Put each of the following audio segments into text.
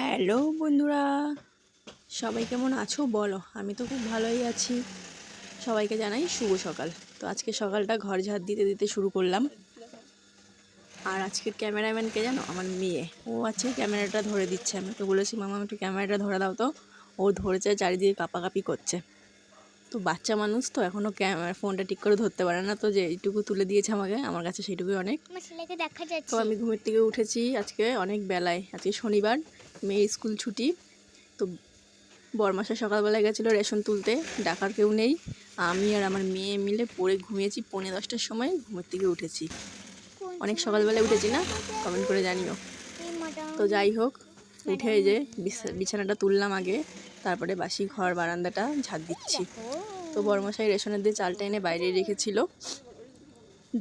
Hello বন্ধুরা সবাই কেমন আছো? বলো আমি তো খুব ভালোই আছি। সবাইকে জানাই শুভ সকাল। তো আজকে সকালটা ঘর ঝাড় দিতে দিতে শুরু করলাম। আর আজকের ক্যামেরাম্যানকে জানো? আমার মেয়ে। ও আছে ক্যামেরাটা ধরে দিচ্ছে আমি তো বলেছি মামা একটু ক্যামেরাটা ধরে দাও তো। ও ধরেছে চারিদিকে কাপাকাপি করছে। তো বাচ্চা মানুষ তো এখনও ক্যামেরা ফোনটা ঠিক করে ধরতে পারে না তো যে এইটুকু তুলে দিয়েছে আমাকে আমার কাছে সেইটুকুই অনেক। তো আমি ঘুমের থেকে উঠেছি আজকে অনেক বেলায় আজকে শনিবার। মেয়ে স্কুল ছুটি। তো বরমাসা সকালবেলায় গেছিল রেশন তুলতে, ডাকার কেউ নেই। আমি আর আমার মেয়ে মিলে পড়ে ঘুমিয়েছি পৌনে দশটার সময়, ঘুমের থেকে উঠেছি। অনেক সকালবেলায় উঠেছি না? কমেন্ট করে জানিও। তো যাই হোক, উঠে যে বিছানাটা তুললাম আগে, তারপরে বাসি ঘর বারান্দাটা ঝাড় দিচ্ছি। তো বরমশাই রেশনের দিয়ে চালটা এনে বাইরে রেখেছিল।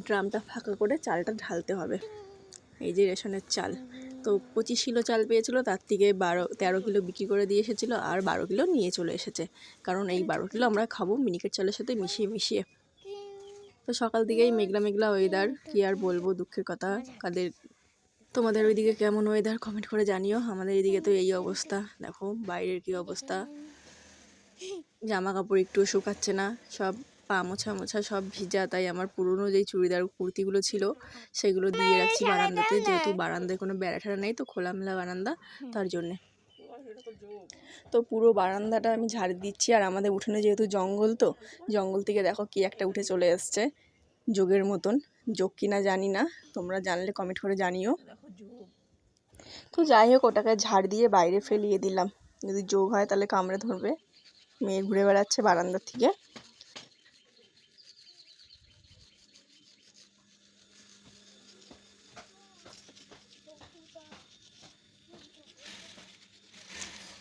ড্রামটা ফাঁকা করে চালটা ঢালতে হবে। এই যে রেশনের চাল। তো পঁচিশ কিলো চাল পেয়েছিল, তার থেকে বারো, তেরো কিলো বিক্রি করে দিয়ে এসেছিল আর বারো কিলো নিয়ে চলে এসেছে। কারণ এই বারো কিলো আমরা খাব মিনিকেট চালের সাথে মিশিয়ে মিশিয়ে। তো সকাল থেকেই মেঘলা মেঘলা ওয়েদার কি আর বলব দুঃখের কথা। কাদের, তোমাদের ওইদিকে কেমন ওয়েদার কমেন্ট করে জানিও। আমাদের এদিকে তো এই অবস্থা। দেখো বাইরের কি অবস্থা। জামা কাপড় একটুও শুকাচ্ছে না। সব পা মোছা মোছা সব ভিজা, তাই আমার পুরনো যেই চুড়িদার কুর্তিগুলো ছিল সেগুলো দিয়ে রাখছি বারান্দাতে। যেহেতু বারান্দায় কোনো বেড়া ঠেড়া নেই, তো খোলামেলা বারান্দা তার জন্যে। তো পুরো বারান্দাটা আমি ঝাড় দিচ্ছি, আর আমাদের উঠোনে যেহেতু জঙ্গল তো, জঙ্গল থেকে দেখো কি একটা উঠে চলে এসছে, যোগের মতন। যোগ কিনা জানি না, তোমরা জানলে কমেন্ট করে জানিও। তো যাই হোক, ওটাকে ঝাড় দিয়ে বাইরে ফেলিয়ে দিলাম। যদি যোগ হয় তাহলে কামড়ে ধরবে, মেয়ে ঘুরে বেড়াচ্ছে বারান্দার থেকে।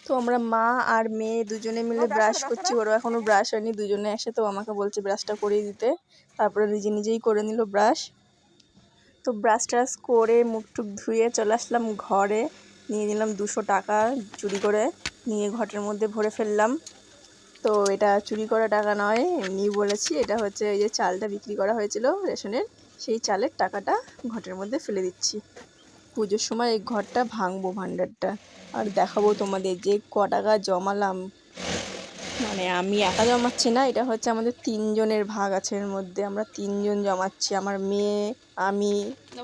তো আমরা মা আর মেয়ে দুজনে মিলে ব্রাশ করছি। ওরা এখনও ব্রাশ হয়নি দুজনে এসে তো আমাকে বলছে ব্রাশটা করিয়ে দিতে। তারপরে নিজে নিজেই করে নিল ব্রাশ তো ব্রাশ ট্রাশ করে মুখ টুক ধুয়ে চলে আসলাম ঘরে। নিয়ে নিলাম দুশো টাকা চুরি করে নিয়ে ঘটের মধ্যে ভরে ফেললাম। তো এটা চুরি করা টাকা নয় এমনি বলেছি এটা হচ্ছে এই যে চালটা বিক্রি করা হয়েছিল রেশনের সেই চালের টাকাটা ঘটের মধ্যে ফেলে দিচ্ছি। পুজোর সময় এই ঘরটা ভাঙবো ভাণ্ডারটা। আর দেখাবো তোমাদের যে ক টাকা জমালাম। মানে আমি একা জমাচ্ছি না, এটা হচ্ছে আমাদের তিনজনের ভাগ আছে এর মধ্যে। আমরা তিনজন জমাচ্ছি, আমার মেয়ে, আমি,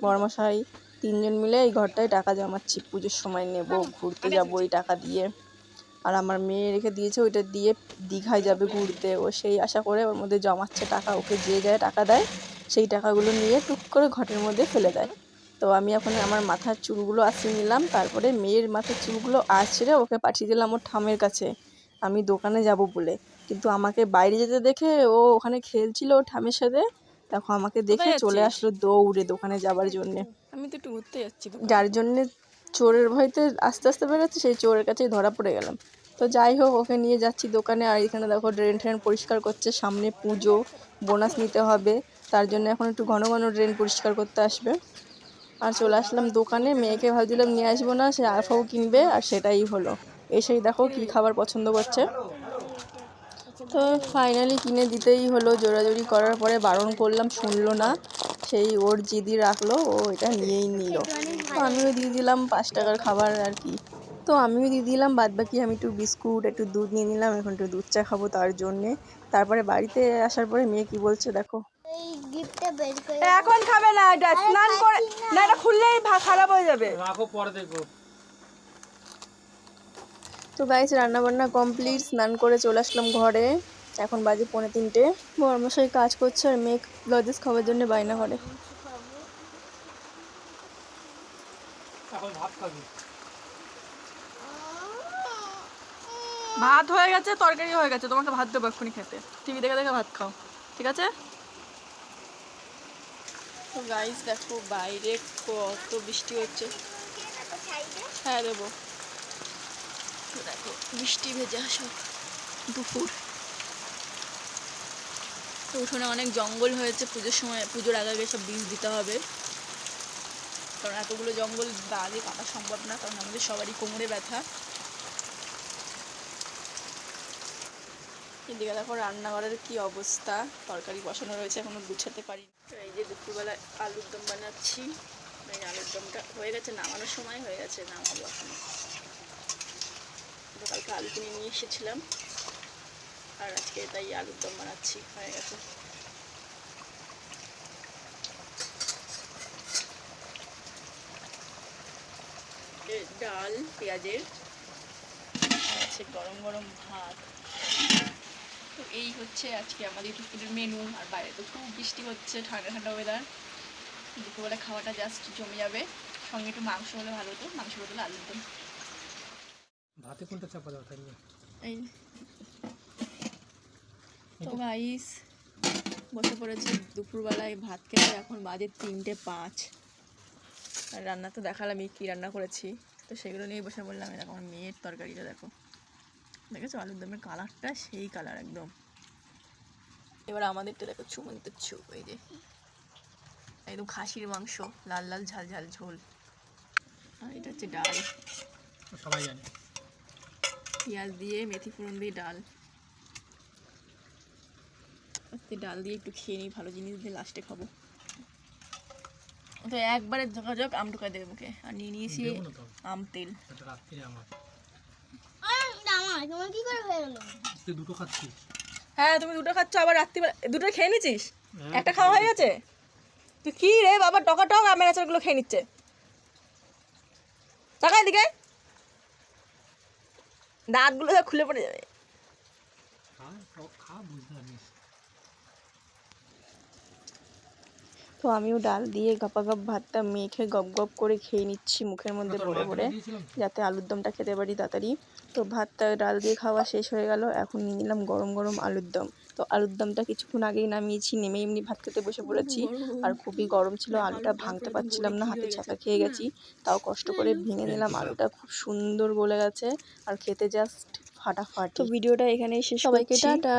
বড়মশাই, তিনজন মিলে এই ঘরটায় টাকা জমাচ্ছি। পুজোর সময় নেব, ঘুরতে যাব এই টাকা দিয়ে। আর আমার মেয়ে রেখে দিয়েছে, ওইটা দিয়ে দীঘায় যাবে ঘুরতে। ও সেই আশা করে ওর মধ্যে জমাচ্ছে টাকা, ওকে যে যায় টাকা দেয়, সেই টাকাগুলো নিয়ে টুক করে ঘটের মধ্যে ফেলে দেয়। তো আমি এখন আমার মাথার চুলগুলো আসিয়ে নিলাম তারপরে মেয়ের মাথার চুলগুলো আছড়ে ওকে পাঠিয়ে দিলাম ওর ঠামের কাছে। আমি দোকানে যাব বলে। কিন্তু আমাকে বাইরে যেতে দেখে ও ওখানে খেলছিল ওর ঠামের সাথে। দেখো আমাকে দেখে চলে আসলো দৌড়ে দোকানে যাবার জন্যে। আমি তো একটু ঘুরতে যাচ্ছি যার জন্যে চোরের ভয়তে আস্তে আস্তে বেরোচ্ছে সেই চোরের কাছেই ধরা পড়ে গেলাম। তো যাই হোক ওকে নিয়ে যাচ্ছি দোকানে। আর এখানে দেখো ড্রেন ট্রেন পরিষ্কার করছে সামনে পুজো বোনাস নিতে হবে। তার জন্য এখন একটু ঘন ঘন ড্রেন পরিষ্কার করতে আসবে। আর চলে আসলাম দোকানে। মেয়েকে ভাবছিলাম নিয়ে আসব না, সে আরফাও কিনবে আর সেটাই হলো। এসেই দেখো কি খাবার পছন্দ করছে। তো ফাইনালি কিনে দিতেই হলো। জোরাজোরি করার পরে বারণ করলাম, শুনলো না। সেই ওর জিদি রাখল, ও এটা নিয়েই নিল। তো আমিও দিয়ে দিলাম পাঁচ টাকার খাবার আর কি। তো আমিও দিয়ে দিলাম বাদ বাকি আমি একটু বিস্কুট, একটু দুধ নিয়ে নিলাম, এখন একটু দুধ চা খাব তার জন্যে। তারপরে বাড়িতে আসার পরে মেয়ে কি বলছে দেখো। গিফটটা বের করে এখন খাবে না এটা স্নান করে না। এটা খুললেই খারাপ হয়ে যাবে। রাখো পরে দেখব। তো গাইস রান্না বান্না কমপ্লিট স্নান করে চলে আসলাম ঘরে। এখন বাজে পৌনে তিনটে। বর্মশাই কাজ করছে আর মেয়ে লজেস খাওয়ার জন্য বায়না করে। ভাত ভাত হয়ে গেছে তরকারি হয়ে গেছে। তোমাকে ভাত দেবো এক্ষুনি খেতে। টিভি দেখে দেখে ভাত খাও। ঠিক আছে? তো গাইস দেখো বাইরে কত বৃষ্টি হচ্ছে। হ্যাঁ দেবো। দেখো, বৃষ্টি ভেজা সব দুপুর। তো উঠোনে অনেক জঙ্গল হয়েছে, পুজোর সময়, পুজোর আগে আগে সব বীজ দিতে হবে। কারণ এতগুলো জঙ্গল আগে কাটা সম্ভব না, কারণ আমাদের সবারই কোমরে ব্যথা। এদিকে দেখো রান্নাঘরের কি অবস্থা? তরকারি বসানো রয়েছে, এখনও গুছাতে পারি এই যে দুপুরবেলা আলুর দম বানাচ্ছি। এই আলুর দমটা হয়ে গেছে, নামানোর সময় হয়ে গেছে, নামাবো এখন। আলু কিনে নিয়ে এসেছিলাম। আর আজকে তাই আলুর দম বানাচ্ছি, হয়ে গেছে। ডাল, পেঁয়াজের আছে গরম গরম ভাত। এই হচ্ছে আজকে আমাদের দুপুরের মেনু আর বাইরে তো খুব বৃষ্টি হচ্ছে ঠান্ডা ঠান্ডা ওয়েদার দুপুরবেলা খাওয়াটা জাস্ট জমে যাবে। সঙ্গে একটু মাংস হলে ভালো হতো মাংস বদলে আলুর দম ভাতে কোনটা চাপা দেওয়া থাকবে? এই তো গাইস বসে পড়েছি দুপুরবেলায় ভাত খেতে এখন বাজে তিনটে পাঁচ। আর রান্না তো দেখালামই কী রান্না করেছি। তো সেগুলো নিয়ে বসে বললাম দেখো আমার মেয়ের তরকারিটা দেখো। দেখেছ? আলুর দমের কালারটা সেই কালার একদম। এবার আমাদেরটা দেখো চুমন্ত চু এই যে। একদম খাসির মাংস লাল লাল ঝাল ঝাল ঝোল। আর এটা হচ্ছে ডাল। সবাই জানে। পেঁয়াজ দিয়ে মেথি ফোড়ন দিয়ে ডাল। আজকে ডাল দিয়ে একটু খেয়ে নিই ভালো জিনিস দিয়ে লাস্টে খাব। তো একবারে যোগাযোগ আম ঢুকাই দেবে মুখে। আর নিয়ে নিয়েছি আম। তেল। এটা আমার। আমার কি করে হয়ে গেল? দুটো খাচ্ছিস হ্যাঁ তুমি দুটো খাচ্ছ আবার রাত্রিবেলা দুটো খেয়ে নিচ্ছিস হ্যাঁ, একটা খাওয়া হয়ে গেছে? তুই কি রে বাবা টকা টক আমের আচারগুলো খেয়ে নিচ্ছে। টাকা এদিকে। দাঁতগুলো সব খুলে পড়ে যাবে। পারিস তো আমিও ডাল দিয়ে গপা গপ ভাতটা মেখে গপ গপ করে খেয়ে নিচ্ছি মুখের মধ্যে ভরে ভরে যাতে আলুর দমটা খেতে পারি তাড়াতাড়ি। তো ভাতটা ডাল দিয়ে খাওয়া শেষ হয়ে গেল। এখন নিয়ে নিলাম গরম গরম আলুর দম। তো আলুর দমটা কিছুক্ষণ আগেই নামিয়েছি নেমে এমনি ভাত খেতে বসে পড়েছি। আর খুবই গরম ছিল আলুটা ভাঙতে পারছিলাম না হাতে ছাতা খেয়ে গেছি। তাও কষ্ট করে ভেঙে নিলাম আলুটা খুব সুন্দর গলে গেছে। আর খেতে জাস্ট ফাটাফাটি। তো ভিডিওটা এখানে শেষ সবাইকে টাটা।